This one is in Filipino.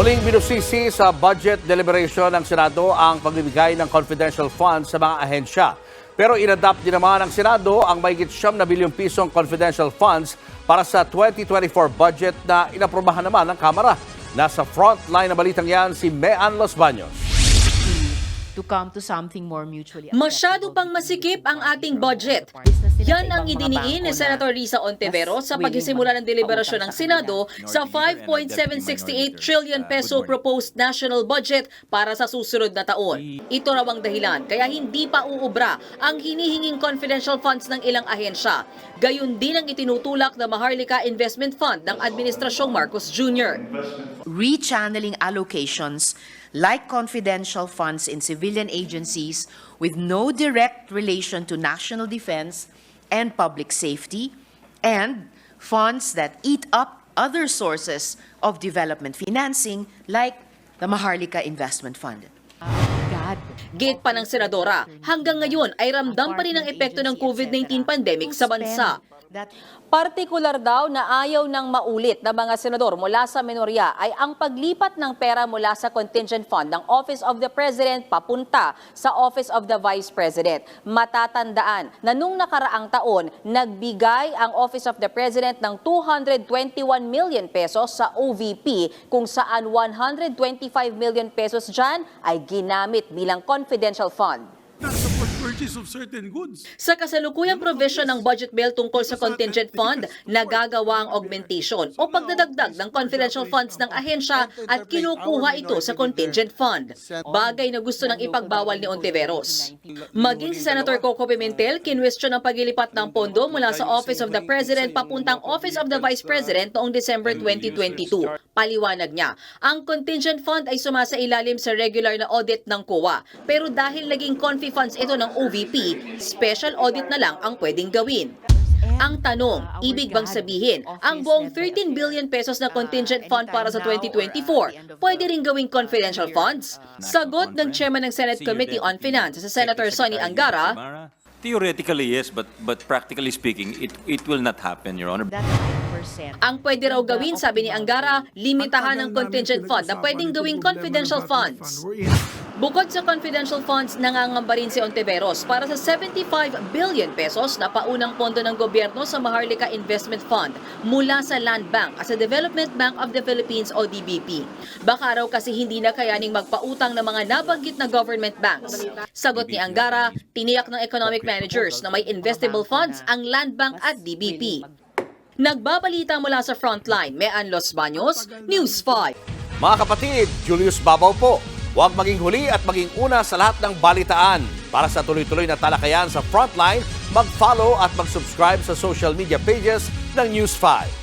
Muling binusisi sa budget deliberation ng Senado ang pagbibigay ng confidential funds sa mga ahensya. Pero inadapt din naman ng Senado ang mahigit siyam na bilyong pisong confidential funds para sa 2024 budget na inaprobahan naman ng Kamara. Nasa frontline na balitang yan si Mean Los Baños. To come to something more mutually Masyado pang masikip ang ating budget. Yan ang idiniin ni Senator Risa Ontiveros sa pagsisimula ng deliberasyon ng Senado sa 5.768 trillion peso proposed national budget para sa susunod na taon. Ito raw ang dahilan kaya hindi pa uubra ang hinihinging confidential funds ng ilang ahensya. Gayun din ang itinutulak ng Maharlika Investment Fund ng Administrasyong Marcos Jr. rechanneling allocations like confidential funds in civilian agencies with no direct relation to national defense and public safety, and funds that eat up other sources of development financing like the Maharlika Investment Fund. Gate pa ng Senadora, hanggang ngayon ay ramdam pa rin ang epekto ng COVID-19 pandemic sa bansa. That Partikular daw na ayaw ng maulit ng mga senador mula sa minorya ay ang paglipat ng pera mula sa contingent fund ng Office of the President papunta sa Office of the Vice President. Matatandaan na nung nakaraang taon, nagbigay ang Office of the President ng 221 million pesos sa OVP kung saan 125 million pesos dyan ay ginamit bilang confidential fund. Purchase of certain goods. Sa kasalukuyang provision ng budget bill tungkol sa contingent fund, nagagawa ang augmentation o pagdadagdag ng confidential funds ng ahensya at kinukuha ito sa contingent fund. Bagay na gusto ng ipagbawal ni Ontiveros. Maging si Senator Coco Pimentel, kinwestiyon ang paglilipat ng pondo mula sa Office of the President papuntang Office of the Vice President noong December 2022. Paliwanag niya, ang contingent fund ay sumasa ilalim sa regular na audit ng COA. Pero dahil naging confi funds ito ng OVP, special audit na lang ang pwedeng gawin. Ang tanong, ibig bang sabihin, ang buong 13 billion pesos na contingent fund para sa 2024, pwede rin gawing confidential funds? Sagot ng chairman ng Senate Committee on Finance, sa Senator Sonny Angara, Theoretically, yes, but but practically speaking, it it will not happen, Your Honor. That 9%. ang pwede raw gawin, sabi ni Angara, limitahan ng contingent fund na pwedeng gawing confidential funds. Bukod sa confidential funds, nangangamba rin si Ontiveros para sa 75 billion pesos na paunang pondo ng gobyerno sa Maharlika Investment Fund mula sa Land Bank at sa Development Bank of the Philippines o DBP. Baka raw kasi hindi na kayaning magpautang ng mga nabanggit na government banks. Sagot ni Angara, tiniyak ng economic managers na may investable funds ang Land Bank at DBP. Nagbabalita mula sa Frontline, Mean Los Baños, News 5. Mga kapatid, Julius Babaw po. Huwag maging huli at maging una sa lahat ng balitaan. Para sa tuloy-tuloy na talakayan sa Frontline, mag-follow at mag-subscribe sa social media pages ng News 5.